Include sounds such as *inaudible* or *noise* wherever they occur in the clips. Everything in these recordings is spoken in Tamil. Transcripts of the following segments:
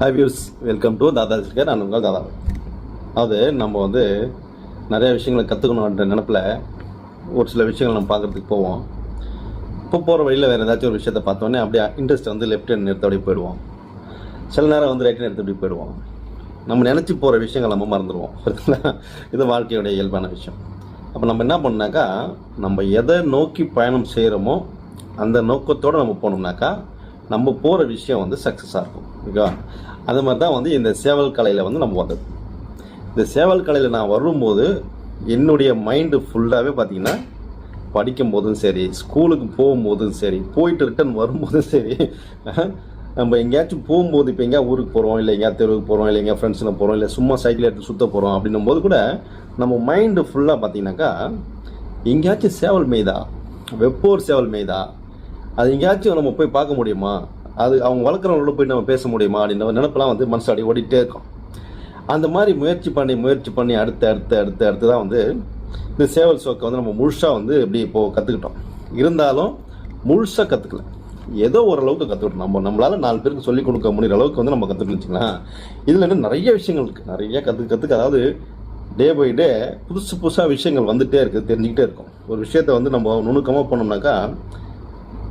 Hi views welcome to Dada Shikhar நான் உங்கள் தாதா அதாவது நம்ம வந்து நிறைய விஷயங்களை கற்றுக்கணுன்ற நினப்பில் ஒரு சில விஷயங்கள் நம்ம பார்க்குறதுக்கு போவோம். இப்போ போகிற வழியில் வேறு ஏதாச்சும் ஒரு விஷயத்தை பார்த்தோன்னே அப்படியே இன்ட்ரெஸ்ட் வந்து லெஃப்ட் ஹேண்ட் எடுத்து அப்படியே போயிடுவோம். சில நேரம் வந்து ரைட் ஹேண்ட் அப்படி போயிடுவோம். நம்ம நினச்சி போகிற விஷயங்கள் நம்ம மறந்துடுவோம். *laughs* இது வாழ்க்கையுடைய இயல்பான விஷயம். அப்போ நம்ம என்ன பண்ணாக்கா நம்ம எதை நோக்கி பயணம் செய்கிறோமோ அந்த நோக்கத்தோடு நம்ம போனோம்னாக்கா நம்ம போகிற விஷயம் வந்து சக்ஸஸாக இருக்கும். ஓகேவா? அது மாதிரி தான் வந்து இந்த சேவல் கலையில் வந்து நம்ம வந்தது. இந்த சேவல் கலையில் நான் வரும்போது என்னுடைய மைண்டு ஃபுல்லாகவே பார்த்தீங்கன்னா படிக்கும் போதும் சரி ஸ்கூலுக்கு போகும்போதும் சரி போயிட்டு ரிட்டன் வரும்போதும் சரி நம்ம எங்கேயாச்சும் போகும்போது இப்போ எங்கேயா ஊருக்கு போகிறோம் இல்லை எங்கேயா தெருவுக்கு போகிறோம் இல்லை எங்கேயா ஃப்ரெண்ட்ஸில் போகிறோம் இல்லை சும்மா சைக்கிள் எடுத்து சுற்ற போகிறோம் அப்படின்னும் போது கூட நம்ம மைண்டு ஃபுல்லாக பார்த்தீங்கன்னாக்கா எங்கேயாச்சும் சேவல் மேய்தா வெப்போர் சேவல் மேய்தா அது எங்கேயாச்சும் நம்ம போய் பார்க்க முடியுமா? அது அவங்க வளர்க்குறவங்களோட போய் நம்ம பேச முடியுமா அப்படின்ற நினப்பெல்லாம் வந்து மனசு அடி ஓடிட்டே இருக்கும். அந்த மாதிரி முயற்சி பண்ணி முயற்சி பண்ணி அடுத்து அடுத்து அடுத்து அடுத்து தான் வந்து இந்த சேவல் சோக்கை வந்து நம்ம முழுசாக வந்து இப்படி இப்போது கற்றுக்கிட்டோம் இருந்தாலும் முழுசாக கற்றுக்கல ஏதோ ஓரளவுக்கு கற்றுக்கிட்டோம் நம்ம நம்மளால் நாலு பேருக்கு சொல்லிக் கொடுக்க முடிகிற அளவுக்கு வந்து நம்ம கற்றுக்கணும் வச்சுக்கலாம் இதில் இன்னும் நிறைய விஷயங்கள் இருக்குது நிறைய கற்று கற்றுக்க அதாவது டே பை டே புதுசு புதுசாக விஷயங்கள் வந்துகிட்டே இருக்குது தெரிஞ்சுக்கிட்டே இருக்கும். ஒரு விஷயத்தை வந்து நம்ம நுணுக்கமாக போனோம்னாக்கா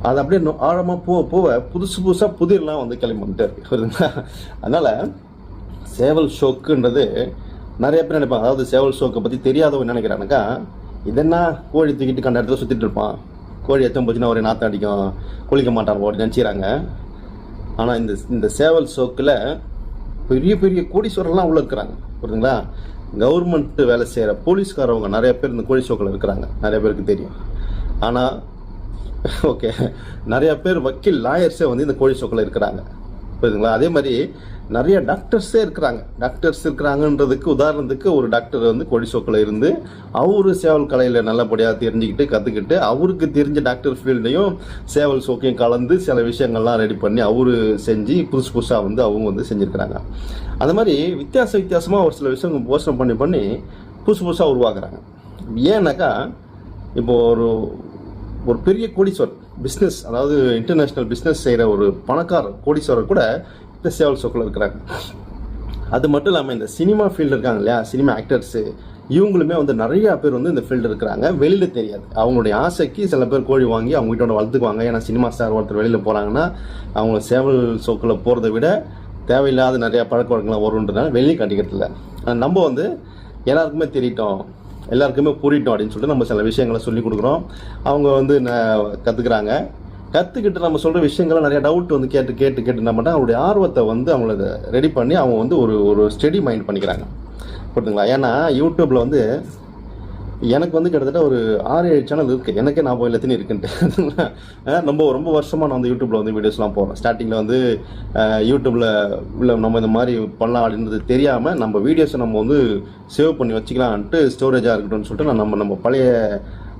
அது அப்படியே ஆழமாக போக போக புதுசு புதுசாக புதிர்லாம் வந்து கிளம்பி வந்துட்டே இருக்கு. புரியுதுங்களா? சேவல் ஷோக்குன்றது நிறைய பேர் நினைப்பாங்க. அதாவது சேவல் ஷோக்கை பற்றி தெரியாதவங்க நினைக்கிறானுக்கா இதென்ன கோழி தூக்கிட்டு கண்ட இடத்துல சுற்றிட்டு இருப்பான். கோழி எத்தனை போச்சுன்னா ஒரு நாற்றம் அடிக்கும். குளிக்க மாட்டான் ஓடி நினச்சிக்கிறாங்க. ஆனால் இந்த இந்த சேவல் ஷோக்கில் பெரிய பெரிய கோடீஸ்வரர்லாம் உள்ளே இருக்கிறாங்க. புரியுதுங்களா? கவர்மெண்ட் வேலை செய்கிற போலீஸ்காரவங்க நிறைய பேர் இந்த கோழி ஷோக்கில் இருக்கிறாங்க. நிறைய பேருக்கு தெரியும். ஆனால் ஓகே. நிறைய பேர் வக்கீல் லாயர்ஸே வந்து இந்த கோழி ஷோக்கில் இருக்கிறாங்க. புரியுதுங்களா? அதே மாதிரி நிறைய டாக்டர்ஸே இருக்கிறாங்க. டாக்டர்ஸ் இருக்கிறாங்கன்றதுக்கு உதாரணத்துக்கு ஒரு டாக்டர் வந்து கோழி இருந்து அவர் சேவல் கலையில் நல்லபடியாக தெரிஞ்சுக்கிட்டு கற்றுக்கிட்டு அவருக்கு தெரிஞ்ச டாக்டர் ஃபீல்டையும் சேவல் சோக்கையும் கலந்து சில விஷயங்கள்லாம் ரெடி பண்ணி அவரு செஞ்சு புதுசு புதுசாக வந்து அவங்க வந்து செஞ்சுருக்கிறாங்க. அது மாதிரி வித்தியாச வித்தியாசமாக ஒரு சில விஷயங்கள் போஷணம் பண்ணி பண்ணி புதுசு புதுசாக உருவாக்குறாங்க. ஏன்னாக்கா இப்போ ஒரு ஒரு பெரிய கோடீஸ்வர் பிஸ்னஸ் அதாவது இன்டர்நேஷ்னல் பிஸ்னஸ் செய்கிற ஒரு பணக்காரர் கோடீஸ்வரர் கூட இந்த சேவல் சொக்கில் இருக்கிறாங்க அது மட்டும் இல்லாமல் இந்த சினிமா ஃபீல்டு இருக்காங்க இல்லையா? சினிமா ஆக்டர்ஸு இவங்களுமே வந்து நிறையா பேர் வந்து இந்த ஃபீல்டு இருக்கிறாங்க. வெளியில் தெரியாது. அவங்களுடைய ஆசைக்கு சில பேர் கோழி வாங்கி அவங்க வீட்டோட வளர்த்துக்குவாங்க. ஏன்னா சினிமா ஸ்டார் ஒருத்தர் வெளியில் போகிறாங்கன்னா அவங்க சேவல் சோக்கில் போகிறத விட தேவையில்லாத நிறையா பழக்க வழக்கங்கள்லாம் வருன்றதுனால வெளியே காட்டிக்கிறது இல்லை. நம்ம வந்து எல்லாருக்குமே தெரியட்டும் எல்லாருக்குமே புரியட்டும் அப்படின்னு சொல்லிட்டு நம்ம சில விஷயங்களை சொல்லி கொடுக்குறோம். அவங்க வந்து கற்றுக்குறாங்க கற்றுக்கிட்டு நம்ம சொல்கிற விஷயங்களை நிறைய டவுட் வந்து கேட்டு கேட்டு கேட்டு என்ன பண்ணால் அவங்களுடைய ஆர்வத்தை வந்து அவங்கள ரெடி பண்ணி அவங்க வந்து ஒரு ஒரு ஸ்டெடி மைண்ட் பண்ணிக்கிறாங்க. புரியுதுங்களா? ஏன்னா யூடியூப்பில் வந்து எனக்கு வந்து கிட்டத்தட்ட ஒரு ஆறு ஏழு சேனல் இருக்குது எனக்கே நான் எல்லாத்தையும் இருக்குன்ட்டு. ரொம்ப ரொம்ப வருஷமாக நான் வந்து யூடியூப்பில் வந்து வீடியோஸ்லாம் போடுறேன் ஸ்டார்டிங்கில் வந்து யூடியூப்பில் உள்ள நம்ம இந்த மாதிரி பண்ணலாம் அப்படின்றது தெரியாமல் நம்ம வீடியோஸை நம்ம வந்து சேவ் பண்ணி வச்சுக்கலான்ட்டு ஸ்டோரேஜாக இருக்கட்டும்னு சொல்லிட்டு நான் நம்ம நம்ம பழைய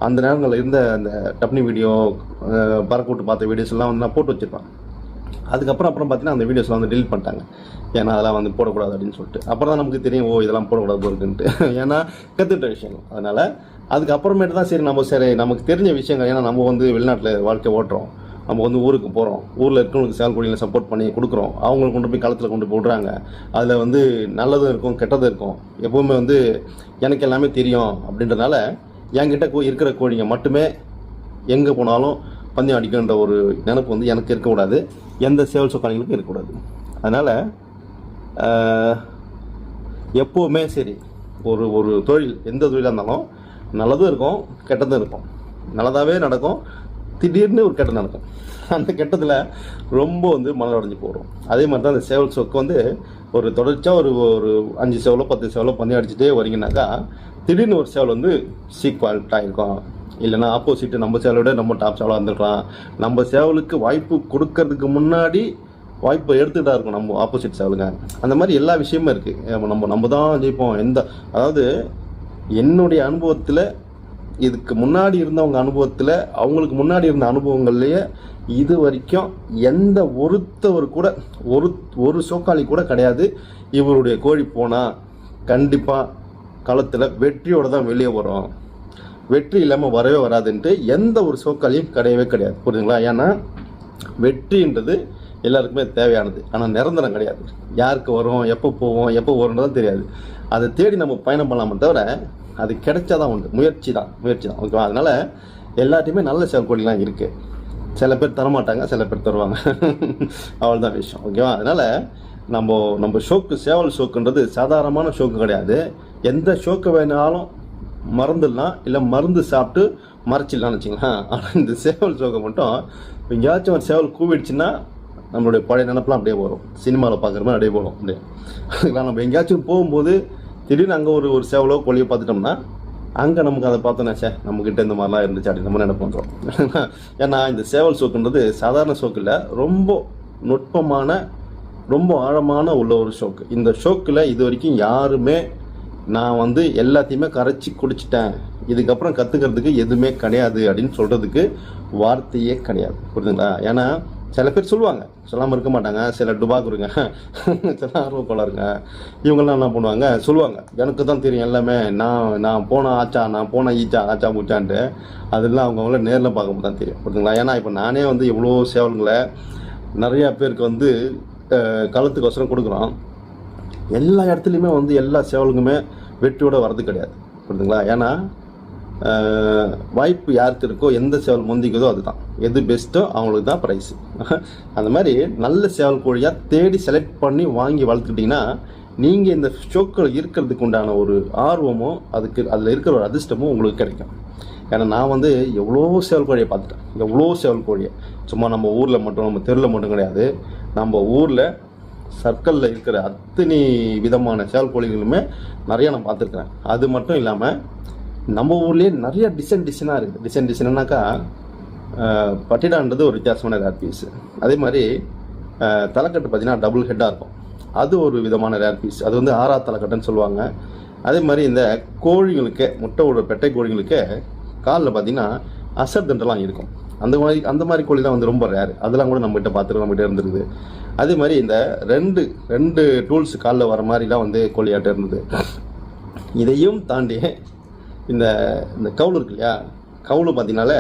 அந்த நேரங்களில் இருந்த அந்த டப்னி வீடியோ பறக்கூட்டு பார்த்த வீடியோஸ் எல்லாம் வந்து நான் போட்டு வச்சுருப்பேன். அதுக்கப்புறம் அப்புறம் பார்த்தீங்கன்னா அந்த வீடியோஸ்லாம் வந்து delete பண்ணிட்டாங்க. ஏன்னா அதெல்லாம் வந்து போடக்கூடாது அப்படின்னு சொல்லிட்டு. அப்புறம் தான் நமக்கு தெரியும் ஓ இதெல்லாம் போடக்கூடாது இருக்குன்ட்டு *laughs* ஏன்னா கற்றுக்கிட்ட விஷயங்கள். அதனால் அதுக்கப்புறமேட்டு தான் சரி நம்ம சரி நமக்கு தெரிஞ்ச விஷயங்கள். ஏன்னா நம்ம வந்து வெளிநாட்டில் வாழ்க்கை ஓட்டுறோம். நம்ம வந்து ஊருக்கு போகிறோம் ஊரில் இருக்கிறவங்களுக்கு சேல்குடியில் சப்போர்ட் பண்ணி கொடுக்குறோம். அவங்களை கொண்டு போய் களத்தில் கொண்டு போய் விடுறாங்க. அதில் வந்து நல்லதும் இருக்கும் கெட்டதும் இருக்கும். எப்போவுமே வந்து எனக்கு எல்லாமே தெரியும் அப்படின்றதுனால என்கிட்ட கோ- இருக்கிற கோழிங்க மட்டுமே எங்கே போனாலும் பந்தயம் அடிக்கின்ற ஒரு நினப்பு வந்து எனக்கு இருக்கக்கூடாது. எந்த சேவல் சொக்காளிகளுக்கும் இருக்கக்கூடாது. அதனால் எப்போவுமே சரி ஒரு ஒரு தொழில் எந்த தொழிலாக இருந்தாலும் நல்லதும் இருக்கும் கெட்டதும் இருக்கும். நல்லதாகவே நடக்கும். திடீர்னு ஒரு கெட்டது நடக்கும். அந்த கெட்டத்தில் ரொம்ப வந்து மலர் அடைஞ்சு போகிறோம் அதே மாதிரி தான் அந்த சேவல் சொக்கு வந்து ஒரு தொடர்ச்சியாக ஒரு ஒரு அஞ்சு சேவலோ பத்து சேவலோ பந்தயம் அடிச்சுட்டே வரீங்கன்னாக்கா திடீர்னு ஒரு சேவல் வந்து சீக்வால்ட்டாக இருக்கும் இல்லைன்னா ஆப்போசிட் நம்ம சேவலோட நம்ம டாப் சேவலாக இருந்துருக்கலாம். நம்ம சேவலுக்கு வாய்ப்பு கொடுக்கறதுக்கு முன்னாடி வாய்ப்பை எடுத்துகிட்டா இருக்கும் நம்ம ஆப்போசிட் சேவலுங்க அந்த மாதிரி எல்லா விஷயமும் இருக்குது நம்ம நம்ம தான் ஜெயிப்போம். எந்த அதாவது என்னுடைய அனுபவத்தில் இதுக்கு முன்னாடி இருந்தவங்க அனுபவத்தில் அவங்களுக்கு முன்னாடி இருந்த அனுபவங்கள்லேயே இது வரைக்கும் எந்த ஒருத்தவர் கூட ஒரு ஒரு சோக்காளி கூட கிடையாது. இவருடைய கோழி போனால் கண்டிப்பாக களத்தில் வெற்றியோட தான் வெளியே வரும். வெற்றி இல்லாமல் வரவே வராதுன்ட்டு எந்த ஒரு சோக்காலையும் கிடையவே கிடையாது. புரியுதுங்களா? ஏன்னா வெற்றின்றது எல்லாருக்குமே தேவையானது. ஆனால் நிரந்தரம் கிடையாது. யாருக்கு வரும் எப்போ போவோம் எப்போ வரும்ன்றதும் தெரியாது. அதை தேடி நம்ம பயணம் பண்ணலாமே தவிர அது கிடைச்சாதான் உண்டு. முயற்சி தான் முயற்சி தான் ஓகேவா? அதனால் எல்லாத்தையுமே நல்ல செயல்கொடிலாம் இருக்குது சில பேர் தரமாட்டாங்க சில பேர் தருவாங்க. *laughs* அவ்வளோதான் விஷயம். ஓகேவா? அதனால் நம்ம நம்ம ஷோக்கு சேவல் ஷோக்குன்றது சாதாரணமான ஷோக்கு கிடையாது. எந்த ஷோக்கு வேணாலும் மறந்துடலாம் இல்லை மருந்து சாப்பிட்டு மறைச்சிடலாம்னு வச்சுங்களேன் ஆனால் இந்த சேவல் ஷோக்கை மட்டும் எங்கேயாச்சும் ஒரு சேவல் கூவிடுச்சுன்னா நம்மளுடைய பழைய நினப்பெலாம் அப்படியே வரும். சினிமாவில் பார்க்குற மாதிரி அப்படியே போகும் அப்படியே. அதுக்கெலாம் நம்ம எங்கேயாச்சும் போகும்போது திடீர்னு அங்கே ஒரு ஒரு சேவலோ கோழியோ பார்த்துட்டோம்னா அங்கே நமக்கு அதை பார்த்தோன்னா சே நம்மக்கிட்ட இந்த மாதிரிலாம் இருந்துச்சு அப்படி நம்ம நினைப்போம் *laughs* ஏன்னா இந்த சேவல் சோக்குன்றது சாதாரண சோக்கு இல்லை ரொம்ப நுட்பமான ரொம்ப ஆழமான உள்ள ஒரு ஷோக்கு இந்த ஷோக்கில் இது வரைக்கும் யாருமே நான் வந்து எல்லாத்தையுமே கரைச்சி குடிச்சிட்டேன். இதுக்கப்புறம் கற்றுக்கிறதுக்கு எதுவுமே கிடையாது அப்படின்னு சொல்கிறதுக்கு வார்த்தையே கிடையாது. புரியுதுங்களா ஏன்னா சில பேர் சொல்லுவாங்க சொல்லாமல் இருக்க மாட்டாங்க சில டுபாக்குருங்க சில ஆர்வ இவங்கெல்லாம் என்ன பண்ணுவாங்க? சொல்லுவாங்க எனக்கு தான் தெரியும் எல்லாமே. நான் நான் போன ஆச்சா நான் போன ஈச்சா ஆச்சா மூச்சான்ட்டு. அதெல்லாம் அவங்கவுங்கள நேரில் பார்க்கும்போது தான் தெரியும். புரியுதுங்களா ஏன்னா இப்போ நானே வந்து எவ்வளோ சேவல்களை நிறையா பேருக்கு வந்து அஹ், களத்துக்கோசரம் கொடுக்குறோம். எல்லா இடத்துலையுமே வந்து எல்லா சேவலுக்குமே வெற்றியோட வர்றது கிடையாது. புரியுதுங்களா? ஏன்னா வாய்ப்பு யாருக்கு இருக்கோ எந்த சேவல் முந்திக்குதோ அதுதான். எது பெஸ்ட்டோ அவங்களுக்கு தான் ப்ரைஸு *laughs* அந்த மாதிரி நல்ல சேவல் கோழியாக தேடி செலக்ட் பண்ணி வாங்கி வளர்த்துக்கிட்டிங்கன்னா நீங்கள் இந்த ஷோக்கில் இருக்கிறதுக்கு உண்டான ஒரு ஆர்வமோ அதுக்கு அதில் இருக்கிற ஒரு அதிர்ஷ்டமும் உங்களுக்கு கிடைக்கும். ஏன்னா நான் வந்து எவ்வளோ சேவல் கோழியை பார்த்துட்டேன். எவ்வளோ சேவல் கோழியை. சும்மா நம்ம ஊரில் மட்டும் நம்ம தெருவில் மட்டும் கிடையாது. நம்ம ஊரில் சர்க்கிளில் இருக்கிற அத்தனை விதமான சேவல் கோழிகளுமே நிறைய நான் பார்த்துருக்குறேன். அது மட்டும் இல்லாமல் நம்ம ஊர்லேயே நிறைய டிசைன் டிசைனாக இருக்குது டிசைன் டிசைனாக்கா பட்டிடான்றது ஒரு வித்தியாசமான ரேர் பீஸ் அதே மாதிரி தலைக்கட்டு பார்த்தீங்கன்னா டபுள் ஹெட்டாக இருக்கும். அது ஒரு விதமான ரேர் பீஸ் அது வந்து ஆறா தலைக்கட்டுன்னு சொல்லுவாங்க. அதே மாதிரி இந்த கோழிகளுக்கு முட்டை விடுற பெட்டை கோழிகளுக்கு காலில் பார்த்தீங்கன்னா அசர் தண்டெல்லாம் இருக்கும். அந்த மாதிரி அந்த மாதிரி கோழி தான் வந்து ரொம்ப ரேர் அதெல்லாம் கூட நம்மகிட்ட பார்த்துட்டு நம்மகிட்ட இருந்திருக்குது. அதே மாதிரி இந்த ரெண்டு ரெண்டு டூல்ஸ் காலில் வர மாதிரிலாம் வந்து கோழியாட்டம் இருந்தது. இதையும் தாண்டி இந்த இந்த கவுளு இருக்கு இல்லையா? கவுளு பார்த்தீங்கனால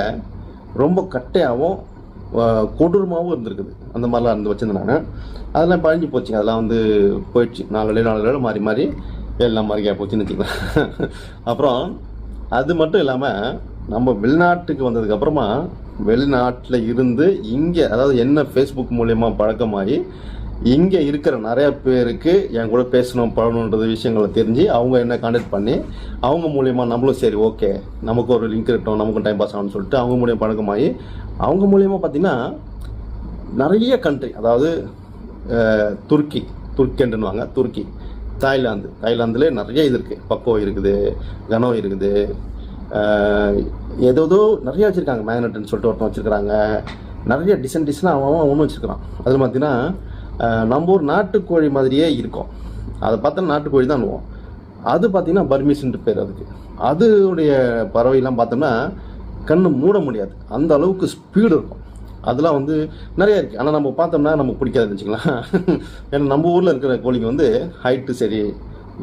ரொம்ப கட்டையாகவும் கொடூரமாகவும் இருந்திருக்குது. அந்த மாதிரிலாம் இருந்து வச்சுருந்தேன் நான். அதெல்லாம் பழஞ்சு போச்சுங்க. அதெல்லாம் வந்து போயிடுச்சு. நாலு நாலு நாள் மாறி மாறி எல்லாம் மாறிக்கா போச்சுன்னு வச்சுக்கலாம் அப்புறம் அது மட்டும் இல்லாமல் நம்ம வெளிநாட்டுக்கு வந்ததுக்கப்புறமா வெளிநாட்டில் இருந்து இங்கே அதாவது என்ன ஃபேஸ்புக் மூலயமா பழக்கமாகி இங்கே இருக்கிற நிறைய பேருக்கு என் கூட பேசணும் பழகணுன்றது விஷயங்களை தெரிஞ்சு அவங்க என்ன கான்டாக்ட் பண்ணி அவங்க மூலயமா நம்மளும் சரி ஓகே நமக்கு ஒரு லிங்க் இருக்கட்டும் நமக்கும் டைம் பாஸ் ஆகணும்னு சொல்லிட்டு அவங்க மூலியமா பழக்கமாகி அவங்க மூலியமாக பார்த்திங்கன்னா நிறைய கண்ட்ரி அதாவது துருக்கி துர்க்கெண்டுன்னுவாங்க துருக்கி தாய்லாந்து தாய்லாந்துலேயே நிறைய இது இருக்குது பக்கோ இருக்குது கனோ இருக்குது அஹ், ஏதோதோ நிறைய வச்சுருக்காங்க மேக்னெட்னு சொல்லிட்டு ஒருத்தன் வச்சுருக்காங்க நிறைய டிசைன் டிசைனாக அவன் அவன் ஒன்று வச்சுருக்கிறான். அதில் பார்த்தீங்கன்னா நம்ம ஊர் நாட்டுக்கோழி மாதிரியே இருக்கும். அதை பார்த்தா நாட்டுக்கோழி தான் அனுவோம். அது பார்த்தீங்கன்னா பர்மிஷன்ட்டு பேர் அதுக்கு. அதனுடைய பறவைலாம் பார்த்தோம்னா கண்ணு மூட முடியாது. அந்த அளவுக்கு ஸ்பீடு இருக்கும். அதெல்லாம் வந்து நிறைய இருக்குது ஆனால் நம்ம பார்த்தோம்னா நமக்கு பிடிக்காதுன்னு வச்சுக்கலாம். *laughs* ஏன்னா நம்ம ஊரில் இருக்கிற கோழிங்க வந்து ஹைட்டு சரி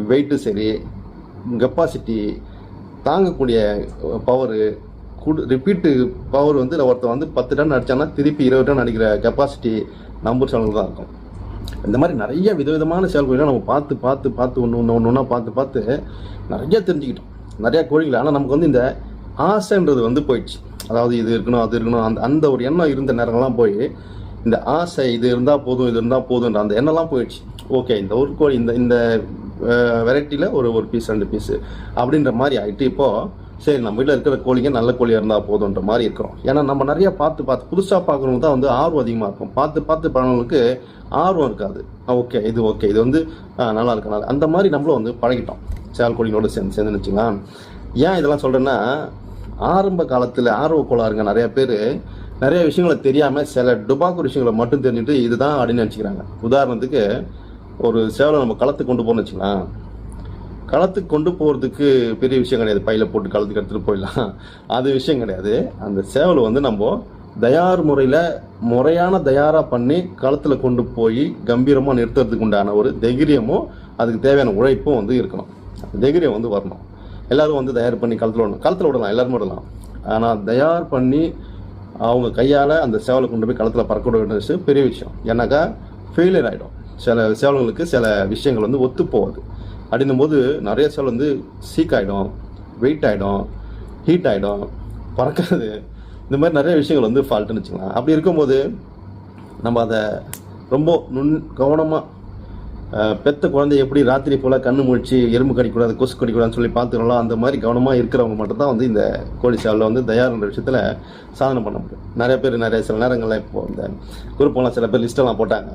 வெயிட்டு சரி கெப்பாசிட்டி தாங்கக்கூடிய பவரு குடு ரிப்பீட்டு பவர் வந்து ஒருத்தன் வந்து பத்து டன் அடிச்சானா திருப்பி இருபது டன் அடிக்கிற கெப்பாசிட்டி நம்பர் சேனல் தான் இருக்கும். இந்த மாதிரி நிறைய விதவிதமான செயல் கோழிலாம் நம்ம பார்த்து பார்த்து பார்த்து ஒன்று ஒன்று ஒன்று ஒன்றா பார்த்து பார்த்து நிறைய தெரிஞ்சுக்கிட்டோம். நிறையா கோழிகள். ஆனால் நமக்கு வந்து இந்த ஆசைன்றது வந்து போயிடுச்சு. அதாவது இது இருக்கணும் அது இருக்கணும் அந்த அந்த ஒரு எண்ணம் இருந்த நேரங்கள்லாம் போய் இந்த ஆசை இது இருந்தால் போதும் இது இருந்தால் போதுன்ற அந்த எண்ணம்லாம் போயிடுச்சு. ஓகே இந்த ஒரு கோழி இந்த இந்த வெரைட்டியில் ஒரு ஒரு பீஸ் ரெண்டு பீஸு அப்படின்ற மாதிரி ஆகிட்டு இப்போது சரி நம்ம வீட்டில் இருக்கிற கோழிங்க நல்ல கோழியாக இருந்தால் போதுன்ற மாதிரி இருக்கிறோம். ஏன்னா நம்ம நிறையா பார்த்து பார்த்து புதுசாக பார்க்குறவங்க தான் வந்து ஆர்வம் அதிகமாக இருக்கும். பார்த்து பார்த்து பண்ணவங்களுக்கு ஆர்வம் இருக்காது. ஓகே இது ஓகே இது வந்து ஆ, நல்லா இருக்கனால நல்லா அந்த மாதிரி நம்மளும் வந்து பழகிட்டோம். சேல் கோழிங்களோட சேர்ந்து சேர்ந்து வச்சுக்கலாம் ஏன் இதெல்லாம் சொல்கிறேன்னா ஆரம்ப காலத்தில் ஆர்வ கோளாறுங்க நிறைய பேர் நிறைய விஷயங்களை தெரியாமல் சில டுபாக்கு விஷயங்களை மட்டும் தெரிஞ்சுட்டு இதுதான் அப்படின்னு நினச்சிக்கிறாங்க. உதாரணத்துக்கு ஒரு சேவலை நம்ம களத்துக்கு கொண்டு போகணும்னு வச்சுக்கலாம் களத்துக்கு கொண்டு போகிறதுக்கு பெரிய விஷயம் கிடையாது. பையில போட்டு களத்துக்கு எடுத்துகிட்டு போயிடலாம். அது விஷயம் கிடையாது. அந்த சேவலை வந்து நம்ம தயார் முறையில் முறையான தயாராக பண்ணி களத்தில் கொண்டு போய் கம்பீரமாக நிறுத்துறதுக்கு உண்டான ஒரு தைரியமும் அதுக்கு தேவையான உழைப்பும் வந்து இருக்கணும். தைரியம் வந்து வரணும். எல்லோரும் வந்து தயார் பண்ணி களத்தில் விடணும். களத்தில் விடலாம். எல்லோரும் விடலாம். ஆனால் தயார் பண்ணி அவங்க கையால் அந்த சேவலை கொண்டு போய் களத்தில் பறக்க விட வேண்டியது பெரிய விஷயம். ஏன்னாக்கா ஃபெயிலியர் ஆகிடும் சில சேவல்களுக்கு சில விஷயங்கள் வந்து ஒத்து போகாது அப்படின்னும் போது நிறைய சேவல் வந்து சீக் ஆகிடும் வெயிட் ஆகிடும் ஹீட் ஆகிடும் பறக்காது இந்த மாதிரி நிறைய விஷயங்கள் வந்து ஃபால்ட்டுன்னு வச்சுக்கலாம். அப்படி இருக்கும்போது நம்ம அதை ரொம்ப நுண் கவனமாக பெத்த குழந்தை எப்படி ராத்திரி போல் கண்ணு முழிச்சு எறும்பு கடிக்கூடாது கொசு கடிக்கூடாதுன்னு சொல்லி பார்த்துக்கலாம் அந்த மாதிரி கவனமாக இருக்கிறவங்க மட்டும்தான் வந்து இந்த கோழி சேவலில் வந்து தயார்ன்ற விஷயத்தில் சாதனை பண்ண முடியும். நிறைய பேர் நிறைய சில நேரங்களில் இப்போ இந்த குரூப்பெல்லாம் சில பேர் லிஸ்ட்டெல்லாம் போட்டாங்க.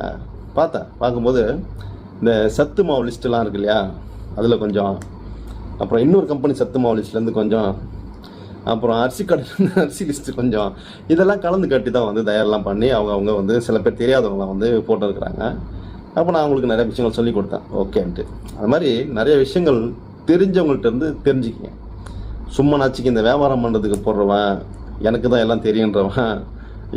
பார்த்தேன் பார்க்கும்போது இந்த சத்து மாவு லிஸ்ட்டெலாம் இருக்கு இல்லையா? அதில் கொஞ்சம் அப்புறம் இன்னொரு கம்பெனி சத்து மாவு லிஸ்ட்லேருந்து கொஞ்சம் அப்புறம் அரிசி கடையில் அரிசி லிஸ்ட்டு கொஞ்சம் இதெல்லாம் கலந்து கட்டி தான் வந்து தயாரெல்லாம் பண்ணி அவங்க அவங்க வந்து சில பேர் தெரியாதவங்களாம் வந்து போட்டிருக்கிறாங்க. அப்போ நான் அவங்களுக்கு நிறைய விஷயங்கள் சொல்லி கொடுத்தேன். ஓகேன்ட்டு. அது மாதிரி நிறைய விஷயங்கள் தெரிஞ்சவங்கள்ட்ட இருந்து தெரிஞ்சுக்கிங்க. சும்மா நாச்சிக்கு இந்த வியாபாரம் பண்ணுறதுக்கு போடுறவன் எனக்கு தான் எல்லாம் தெரியுன்றவன்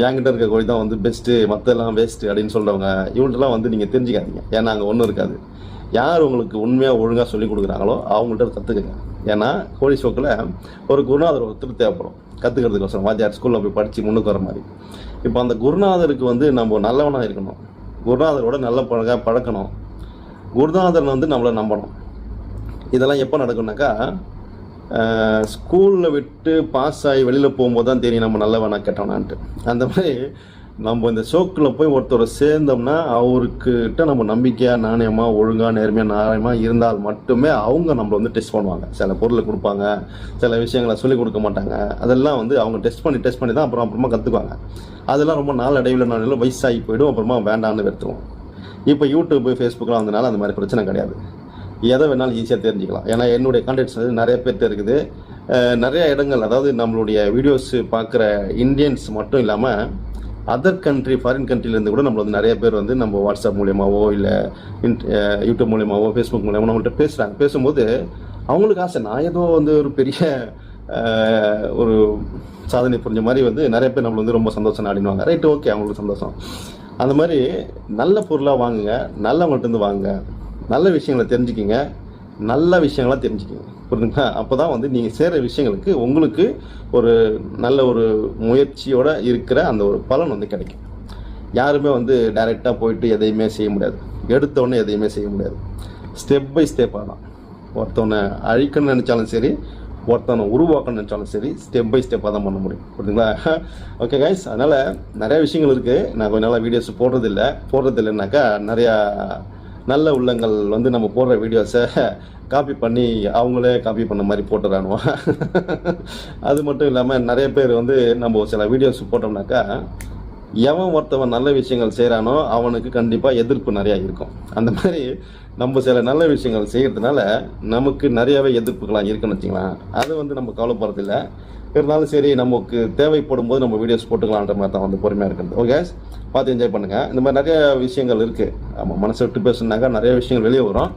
என்கிட்ட இருக்க கோழி தான் வந்து பெஸ்ட்டு மற்றெல்லாம் வேஸ்ட்டு அப்படின்னு சொல்கிறவங்க இவங்கள்ட்டலாம் வந்து நீங்கள் தெரிஞ்சுக்காதீங்க. ஏன்னா அங்கே ஒன்றும் இருக்காது. யார் உங்களுக்கு உண்மையாக ஒழுங்காக சொல்லி கொடுக்குறாங்களோ அவங்கள்ட்ட கற்றுக்குங்க ஏன்னா கோழி ஷோக்கில் ஒரு குருநாதர் ஒருத்தர் தேவைப்படும். கற்றுக்கிறதுக்கோசரம் வாத்தியார் ஸ்கூலில் போய் படித்து முன்னுக்கு வர மாதிரி. இப்போ அந்த குருநாதருக்கு வந்து நம்ம நல்லவனாக இருக்கணும். குருநாதரோட நல்ல பழக பழக்கணும். குருநாதன் வந்து நம்மளை நம்பணும். இதெல்லாம் எப்போ நடக்கும்னாக்கா ஸ்கூலில் விட்டு பாஸ் ஆகி வெளியில் போகும்போது தான் தெரியும் நம்ம நல்லவனா கெட்டவனான்ட்டு. அந்த மாதிரி நம்ம இந்த ஷோக்கில் போய் ஒருத்தரை சேர்ந்தோம்னா அவருக்கிட்ட நம்ம நம்பிக்கையாக நாணயமாக ஒழுங்காக நேர்மையாக நாணயமாக இருந்தால் மட்டுமே அவங்க நம்மளை வந்து டெஸ்ட் பண்ணுவாங்க. சில பொருளை கொடுப்பாங்க சில விஷயங்களை சொல்லிக் கொடுக்க மாட்டாங்க. அதெல்லாம் வந்து அவங்க டெஸ்ட் பண்ணி டெஸ்ட் பண்ணி தான் அப்புறம் அப்புறமா கற்றுக்குவாங்க அதெல்லாம் ரொம்ப நாளடைவில் நாளில் வயசாகி போயிடும் அப்புறமா வேண்டான்னு வெறுத்துவோம் இப்போ யூடியூப்பு ஃபேஸ்புக்கெலாம் வந்தனால அந்த மாதிரி பிரச்சனை கிடையாது. எதை வேணாலும் ஈஸியாக தெரிஞ்சுக்கலாம். ஏன்னா என்னுடைய கான்டாக்ட்ஸ் வந்து நிறைய பேர் இருக்குது. நிறைய இடங்கள் அதாவது நம்மளுடைய வீடியோஸ் பார்க்குற இந்தியன்ஸ் மட்டும் இல்லாமல் அதர் கண்ட்ரி ஃபாரின் கண்ட்ரிலேருந்து கூட நம்மள வந்து நிறைய பேர் வந்து நம்ம வாட்ஸ்அப் மூலியமாகவோ இல்லை யூடியூப் மூலியமாகவோ ஃபேஸ்புக் மூலியமாக நம்மள்ட்ட பேசுகிறாங்க பேசும்போது அவங்களுக்கு ஆசை நான் ஏதோ வந்து ஒரு பெரிய ஒரு சாதனை புரிஞ்ச மாதிரி வந்து நிறைய பேர் நம்மளை வந்து ரொம்ப சந்தோஷம் நாடினுவாங்க. ரைட் ஓகே அவங்களுக்கு சந்தோஷம். அந்த மாதிரி நல்ல பொருளாக வாங்குங்க நல்லவங்கள்ட்டேருந்து வாங்குங்க நல்ல விஷயங்களை தெரிஞ்சுக்கிங்க. நல்ல விஷயங்களா தெரிஞ்சுக்கிங்க. புரியுதுங்களா அப்போ தான் வந்து நீங்கள் செய்கிற விஷயங்களுக்கு உங்களுக்கு ஒரு நல்ல ஒரு முயற்சியோடு இருக்கிற அந்த ஒரு பலன் வந்து கிடைக்கும். யாருமே வந்து டைரெக்டாக போயிட்டு எதையுமே செய்ய முடியாது. எடுத்தோடனே எதையுமே செய்ய முடியாது. ஸ்டெப் பை ஸ்டெப்பாக தான் ஒருத்தவனை அழிக்கணும்னு நினச்சாலும் சரி ஒருத்தவனை உருவாக்கணும்னு நினச்சாலும் சரி ஸ்டெப் பை ஸ்டெப்பாக தான் பண்ண முடியும். புரியுதுங்களா ஓகே கைஸ் அதனால் நிறையா விஷயங்கள் இருக்குது நான் கொஞ்ச நாளாக வீடியோஸ் போடுறதில்ல. போடுறதில்லைனாக்கா நிறையா நல்ல உள்ளங்கள் வந்து நம்ம போடுற வீடியோஸை காப்பி பண்ணி அவங்களே காப்பி பண்ண மாதிரி போட்டுறானுவா. அது மட்டும் இல்லாமல் நிறைய பேர் வந்து நம்ம சில வீடியோஸ் போட்டோம்னாக்கா எவன் ஒருத்தவன் நல்ல விஷயங்கள் செய்கிறானோ அவனுக்கு கண்டிப்பாக எதிர்ப்பு நிறையா இருக்கும். அந்த மாதிரி நம்ம சில நல்ல விஷயங்கள் செய்கிறதுனால நமக்கு நிறையாவே எதிர்ப்புகளாக இருக்குன்னு வச்சுக்கலாம். அது வந்து நம்ம கவலைப்படுறதில்ல இருந்தாலும் சரி நமக்கு தேவைப்படும் போது நம்ம வீடியோஸ் போட்டுக்கலான்ற மாதிரி தான் வந்து பொறுமையாக இருக்கிறது. ஓகே பார்த்து என்ஜாய் பண்ணுங்கள் இந்த மாதிரி நிறைய விஷயங்கள் இருக்குது ஆமாம் மனசை விட்டு பேசுனாக்கா நிறைய விஷயங்கள் வெளியே வரும்.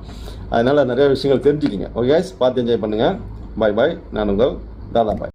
அதனால் நிறைய விஷயங்கள் தெரிஞ்சுக்கிங்க. ஓகே பார்த்து என்ஜாய் பண்ணுங்கள் பாய் பாய் நான் உங்கள் தாதா பாய்.